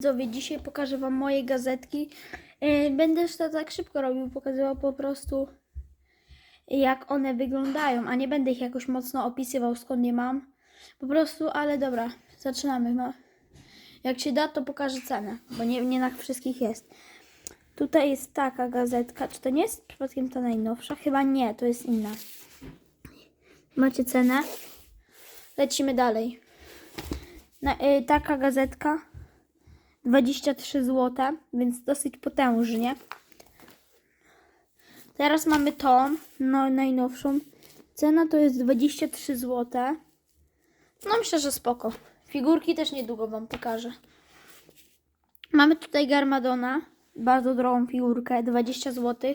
Widzowie, dzisiaj pokażę Wam moje gazetki. Yy, Będę to tak szybko robił, pokazywał po prostu jak one wyglądają, a nie będę ich jakoś mocno opisywał skąd je mam. Po prostu, ale dobra, zaczynamy. No. Jak się da, to pokażę cenę, bo nie, nie na wszystkich jest. Tutaj jest taka gazetka. Czy to nie jest przypadkiem ta najnowsza? Chyba nie, to jest inna. Macie cenę. Lecimy dalej. Na, y, taka gazetka 23 zł, więc dosyć potężnie. Teraz mamy tą, no najnowszą. Cena to jest 23 zł. No myślę, że spoko. Figurki też niedługo Wam pokażę. Mamy tutaj Garmadona, bardzo drogą figurkę, 20 zł.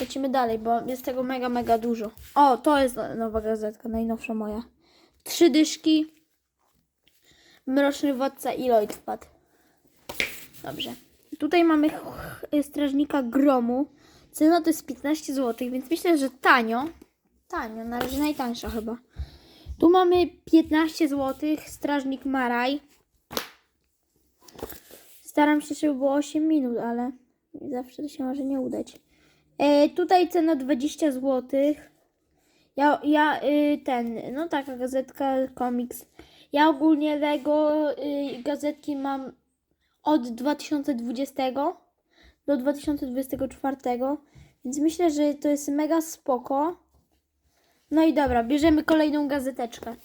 Lecimy dalej, bo jest tego mega, mega dużo. O, to jest no- nowa gazetka, najnowsza moja. Trzy dyszki. Mroczny władca i Lloyd wpadł. Dobrze. Tutaj mamy strażnika gromu. Cena to jest 15 zł, więc myślę, że tanio. Tanio, na razie najtańsza chyba. Tu mamy 15 zł, strażnik Maraj. Staram się, żeby było 8 minut, ale zawsze to się może nie udać. E, tutaj cena 20 zł. Ja, ja y, ten, no taka gazetka, komiks. Ja ogólnie Lego y, gazetki mam od 2020 do 2024, więc myślę, że to jest mega spoko. No i dobra, bierzemy kolejną gazeteczkę.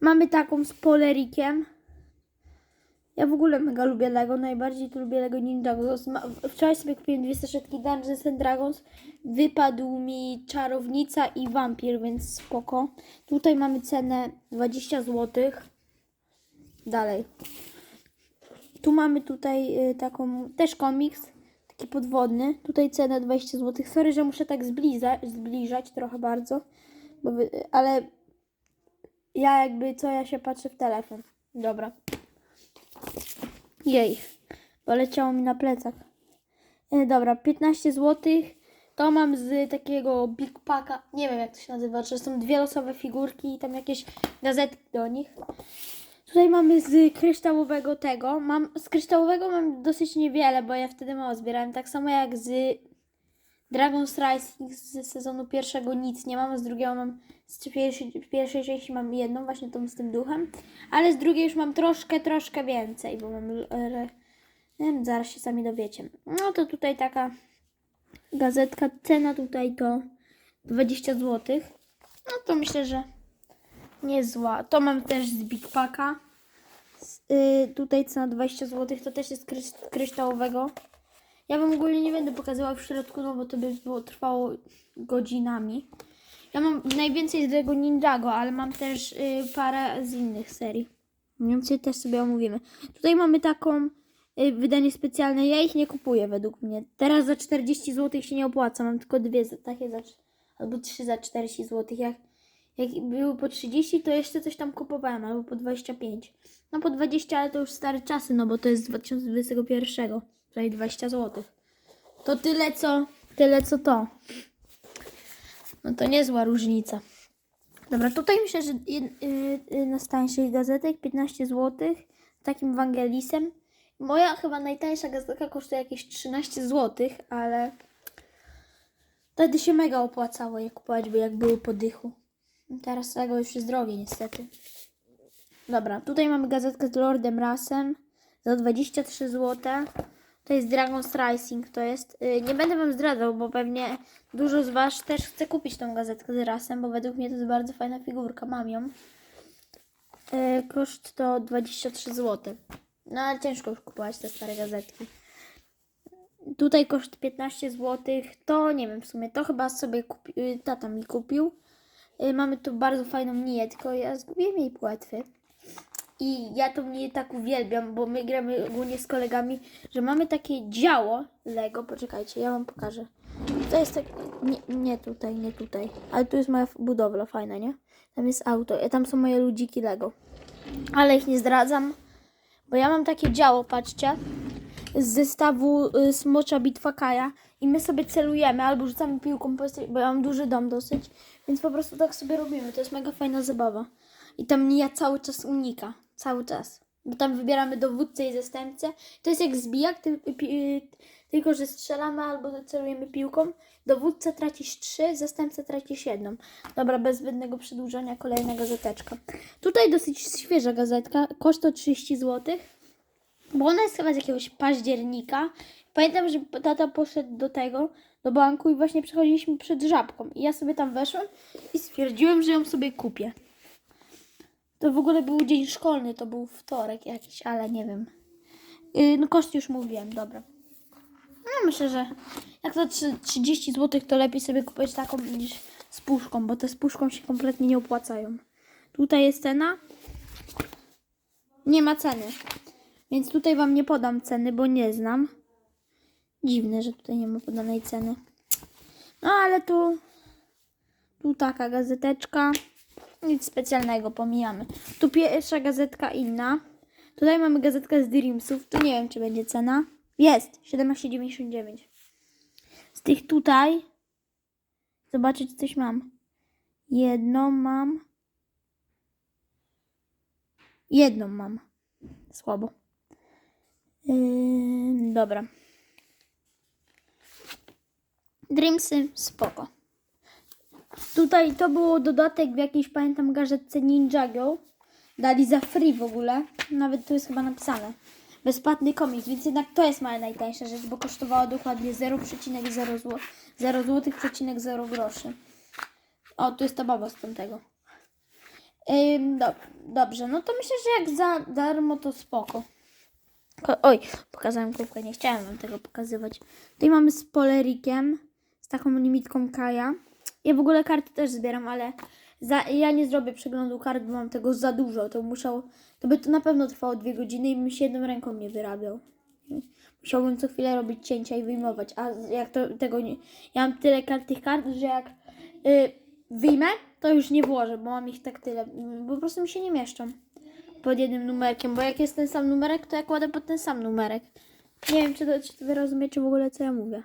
Mamy taką z polerikiem. Ja w ogóle mega lubię Lego, najbardziej tu lubię Lego Ninjago. Wczoraj sobie kupiłem dwie saszetki Dungeons and Dragons. Wypadł mi czarownica i wampir, więc spoko. Tutaj mamy cenę 20 zł. Dalej. Tu mamy tutaj y, taką też komiks, taki podwodny. Tutaj cena 20 zł. Sorry, że muszę tak zbliżać, zbliżać trochę bardzo, bo ale ja jakby co ja się patrzę w telefon. Dobra. Jej, poleciało mi na plecach. E, dobra, 15 zł. To mam z takiego Big Packa. Nie wiem jak to się nazywa, czy są dwie losowe figurki i tam jakieś gazetki do nich. Tutaj mamy z kryształowego tego. Mam, z kryształowego mam dosyć niewiele, bo ja wtedy mało zbierałem. Tak samo jak z Dragon's Rising z sezonu pierwszego nic nie mam, z drugiego mam z pierwszej, pierwszej części mam jedną, właśnie tą z tym duchem, ale z drugiej już mam troszkę, troszkę więcej, bo mam nie wiem, zaraz się sami dowiecie. No to tutaj taka gazetka, cena tutaj to 20 zł. No to myślę, że nie jest zła. To mam też z Big Packa. Z, y, tutaj cena 20 zł, to też jest krysz, kryształowego. Ja wam ogólnie nie będę pokazywała w środku, no bo to by było, trwało godzinami. Ja mam najwięcej z tego Ninjago, ale mam też y, parę z innych serii. Więcej też sobie omówimy. Tutaj mamy taką y, wydanie specjalne. Ja ich nie kupuję według mnie. Teraz za 40 zł się nie opłaca. Mam tylko dwie za- takie za, albo trzy za 40 zł. Jak, jak były po 30, to jeszcze coś tam kupowałem, albo po 25. No po 20, ale to już stare czasy, no bo to jest z 2021. Tutaj 20 zł. To tyle co, tyle co to. No to niezła różnica. Dobra, tutaj myślę, że jed, y, jedna z tańszych gazetek, 15 zł, takim Wangelisem. Moja chyba najtańsza gazetka kosztuje jakieś 13 zł, ale wtedy się mega opłacało je kupować, bo jak były po dychu. Teraz tego już jest drogie niestety. Dobra, tutaj mamy gazetkę z Lordem Rasem za 23 zł. To jest Dragon's Rising, to jest. Yy, nie będę wam zdradzał, bo pewnie dużo z was też chce kupić tą gazetkę z Rasem, bo według mnie to jest bardzo fajna figurka, mam ją. Yy, koszt to 23 zł. No ale ciężko już kupować te stare gazetki. Tutaj koszt 15 zł. To nie wiem w sumie, to chyba sobie kupi, yy, tata mi kupił. Yy, mamy tu bardzo fajną niję, tylko ja zgubiłem jej płetwy. I ja to mnie tak uwielbiam, bo my gramy ogólnie z kolegami, że mamy takie działo Lego. Poczekajcie, ja wam pokażę. To jest tak. Nie, nie tutaj, nie tutaj. Ale tu jest moja budowla fajna, nie? Tam jest auto, a tam są moje ludziki Lego. Ale ich nie zdradzam, bo ja mam takie działo, patrzcie, z zestawu y, Smocza Bitwa Kaja i my sobie celujemy albo rzucamy piłką, bo ja mam duży dom dosyć, więc po prostu tak sobie robimy. To jest mega fajna zabawa. I tam Nia cały czas unika. Cały czas. bo tam wybieramy dowódcę i zastępcę. To jest jak zbijak, ty, pi, tylko że strzelamy albo celujemy piłką. Dowódca tracisz 3, zastępca tracisz jedną. Dobra, bez zbędnego przedłużania, kolejna gazeteczka. Tutaj dosyć świeża gazetka, koszt to 30 zł, bo ona jest chyba z jakiegoś października. Pamiętam, że tata poszedł do tego, do banku i właśnie przechodziliśmy przed żabką. I ja sobie tam weszłam i stwierdziłem, że ją sobie kupię. To w ogóle był dzień szkolny, to był wtorek jakiś, ale nie wiem. Yy, no koszt już mówiłem, dobra. No myślę, że jak za trzy- 30 zł to lepiej sobie kupić taką niż z puszką, bo te z puszką się kompletnie nie opłacają. Tutaj jest cena. Nie ma ceny. Więc tutaj wam nie podam ceny, bo nie znam. Dziwne, że tutaj nie ma podanej ceny. No ale tu tu taka gazeteczka. Nic specjalnego, pomijamy. Tu pierwsza gazetka inna. Tutaj mamy gazetkę z Dreamsów. Tu nie wiem, czy będzie cena. Jest, 17,99. Z tych tutaj zobaczyć coś mam. Jedną mam. Jedną mam. Słabo. Yy, dobra. Dreamsy spoko. Tutaj to było dodatek w jakiejś, pamiętam, gazetce Ninjago. Dali za free w ogóle. Nawet tu jest chyba napisane. Bezpłatny komiks, więc jednak to jest moja najtańsza rzecz, bo kosztowała dokładnie 0,0 zł, 0 zł, 0 groszy. O, tu jest ta baba z tamtego. Ym, dob dobrze, no to myślę, że jak za darmo to spoko. Ko- Oj, pokazałem kubkę, nie chciałem wam tego pokazywać. Tutaj mamy z polerikiem, taką limitką Kaja. Ja w ogóle karty też zbieram, ale za, ja nie zrobię przeglądu kart, bo mam tego za dużo. To musiał, to by to na pewno trwało dwie godziny i bym się jedną ręką nie wyrabiał. Musiałbym co chwilę robić cięcia i wyjmować, a jak to tego nie... Ja mam tyle kart tych kart, że jak y, wyjmę, to już nie włożę, bo mam ich tak tyle. Po prostu mi się nie mieszczą pod jednym numerkiem, bo jak jest ten sam numerek, to ja kładę pod ten sam numerek. Nie wiem, czy, to, czy wy rozumiecie w ogóle, co ja mówię.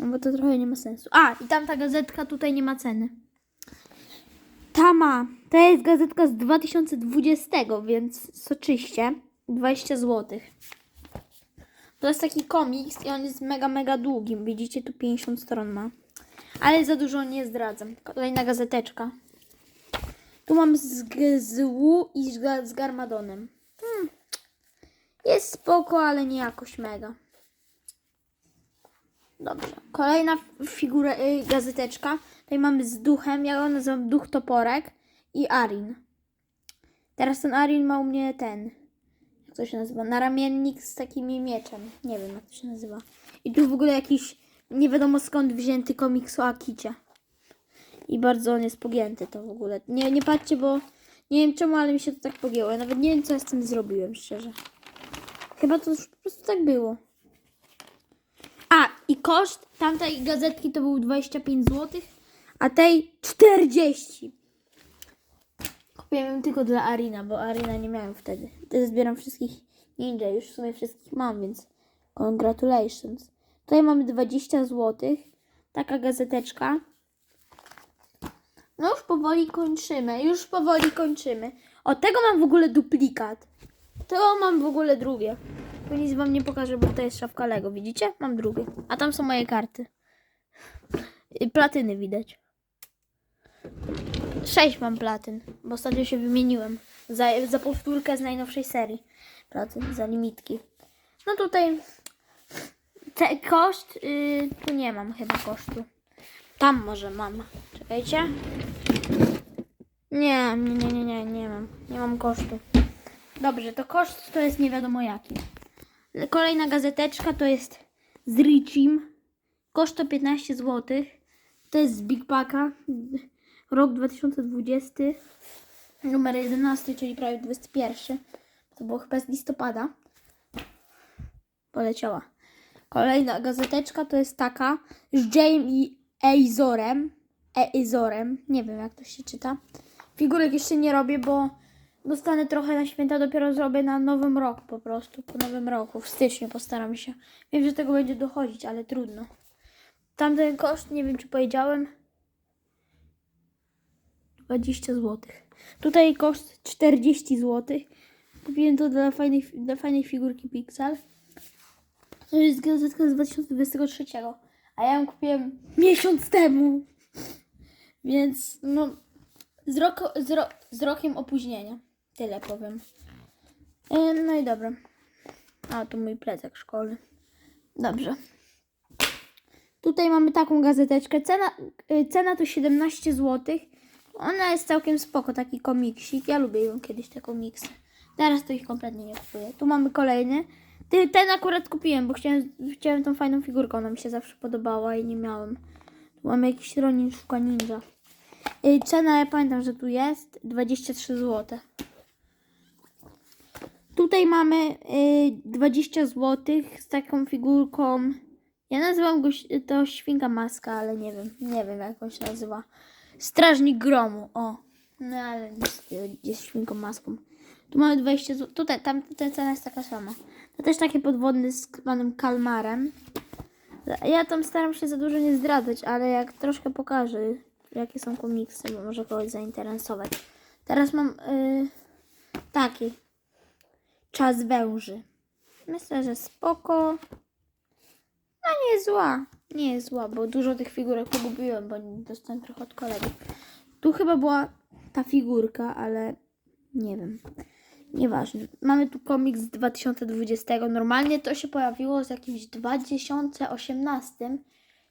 No Bo to trochę nie ma sensu. A, i tamta gazetka tutaj nie ma ceny. Ta ma. To jest gazetka z 2020, więc soczyście 20 zł. To jest taki komiks i on jest mega, mega długi. Widzicie, tu 50 stron ma. Ale za dużo nie zdradzam. Kolejna gazeteczka. Tu mam z GZU i z, z Garmadonem. Hmm. Jest spoko, ale nie jakoś mega. Dobrze. Kolejna figura, y, gazeteczka. Tutaj mamy z duchem. Ja go nazywam duch toporek i Arin. Teraz ten Arin ma u mnie ten. Jak to się nazywa? Naramiennik z takimi mieczem. Nie wiem, jak to się nazywa. I tu w ogóle jakiś nie wiadomo skąd wzięty komiks o Akicie. I bardzo on jest pogięty to w ogóle. Nie, nie patrzcie, bo nie wiem czemu, ale mi się to tak pogięło. Ja nawet nie wiem, co ja z tym zrobiłem, szczerze. Chyba to już po prostu tak było. I koszt tamtej gazetki to był 25 zł, a tej 40. Kupiłem ją tylko dla Arina, bo Arina nie miałem wtedy. Teraz zbieram wszystkich ninja, już w sumie wszystkich mam, więc congratulations. Tutaj mamy 20 zł. Taka gazeteczka. No już powoli kończymy, już powoli kończymy. O, tego mam w ogóle duplikat. To mam w ogóle drugie. To nic wam nie pokażę, bo to jest szafka Lego, widzicie? Mam drugie. A tam są moje karty. Platyny widać. Sześć mam platyn, bo ostatnio się wymieniłem. Za, za powtórkę z najnowszej serii. Platyn, za limitki. No tutaj te, koszt, y, tu nie mam chyba kosztu. Tam może mam. Czekajcie. Nie, nie, nie, nie, nie mam. Nie mam kosztu. Dobrze, to koszt to jest nie wiadomo jaki. Kolejna gazeteczka to jest z Richim. Koszt to 15 zł. To jest z Big Packa. Rok 2020. Numer 11, czyli prawie 21. To było chyba z listopada. Poleciała. Kolejna gazeteczka to jest taka z James i Eizorem. Eizorem. Nie wiem jak to się czyta. Figurek jeszcze nie robię, bo dostanę trochę na święta. Dopiero zrobię na nowym roku po prostu. Po nowym roku. W styczniu postaram się. Wiem, że tego będzie dochodzić, ale trudno. Tamten koszt, nie wiem czy powiedziałem. 20 zł. Tutaj koszt 40 zł. Kupiłem to dla fajnej, dla fajnej figurki Pixel. To jest gazetka z 2023, a ja ją kupiłem miesiąc temu. Więc no, z, roku, z, ro, z rokiem opóźnienia. Tyle powiem. E, No i dobra. A, to mój plecak szkolny. Dobrze. Tutaj mamy taką gazeteczkę. Cena, y, cena to 17 zł. Ona jest całkiem spoko, taki komiksik. Ja lubię kiedyś, te komiksy. Teraz to ich kompletnie nie kupuję. Tu mamy kolejny. Ten akurat kupiłem, bo chciałem, chciałem tą fajną figurkę. Ona mi się zawsze podobała i nie miałem. Tu mamy jakiś Ronin Szuka Ninja. Y, Cena, ja pamiętam, że tu jest 23 zł. Tutaj mamy y, 20 zł z taką figurką. Ja nazywam go to świnka maska, ale nie wiem, nie wiem jak on się nazywa. Strażnik gromu, o. No ale jest, świnką maską. Tu mamy 20 zł. Tutaj, tam ta cena jest taka sama. To też takie podwodne z panem kalmarem. Ja tam staram się za dużo nie zdradzać, ale jak troszkę pokażę, jakie są komiksy, bo może kogoś zainteresować. Teraz mam y, taki. Czas węży. Myślę, że spoko. No nie jest zła. Nie jest zła, bo dużo tych figurek pogubiłem, bo dostałem trochę od kolegów. Tu chyba była ta figurka, ale nie wiem. Nieważne. Mamy tu komiks z 2020. Normalnie to się pojawiło z jakimś 2018,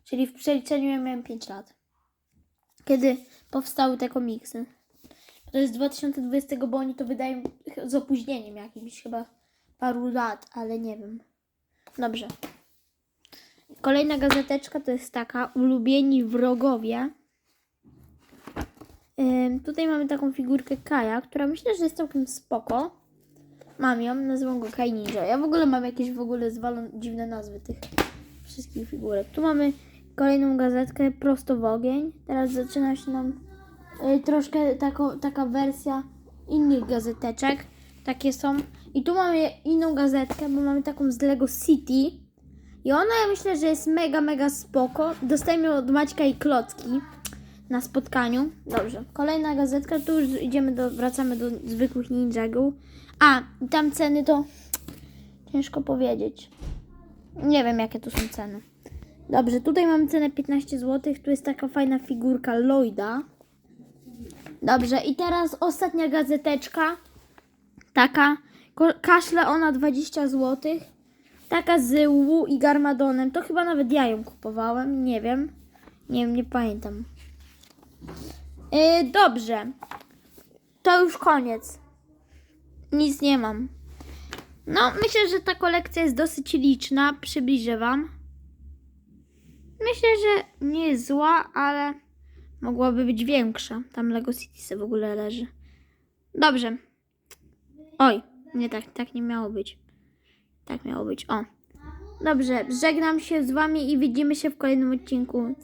czyli w przeliczeniu ja miałem 5 lat. Kiedy powstały te komiksy. To jest 2020, bo oni to wydają z opóźnieniem jakimś chyba paru lat, ale nie wiem. Dobrze. Kolejna gazeteczka to jest taka Ulubieni wrogowie. Tutaj mamy taką figurkę Kaja, która myślę, że jest całkiem spoko. Mam ją, nazywam go Kai Ninja. Ja w ogóle mam jakieś w ogóle zwalone dziwne nazwy tych wszystkich figurek. Tu mamy kolejną gazetkę Prosto w ogień. Teraz zaczyna się nam troszkę tako, taka wersja innych gazeteczek. Takie są. I tu mamy inną gazetkę, bo mamy taką z Lego City. I ona ja myślę, że jest mega, mega spoko. Dostajemy od Maćka i Klocki na spotkaniu. Dobrze. Kolejna gazetka, tu już idziemy do, wracamy do zwykłych Ninjago. A, tam ceny to ciężko powiedzieć. Nie wiem, jakie tu są ceny. Dobrze, tutaj mamy cenę 15 zł. Tu jest taka fajna figurka Lloyda. Dobrze, i teraz ostatnia gazeteczka. Taka. Kaszle ona 20 zł. Taka z Wu i Garmadonem. To chyba nawet ja ją kupowałem. Nie wiem. Nie wiem, nie pamiętam. Yy, dobrze. To już koniec. Nic nie mam. No, myślę, że ta kolekcja jest dosyć liczna. Przybliżę Wam. Myślę, że nie jest zła, ale mogłaby być większa. Tam Lego City se w ogóle leży. Dobrze. Oj, nie tak, tak nie miało być. Tak miało być. O. Dobrze, żegnam się z Wami i widzimy się w kolejnym odcinku. Mm,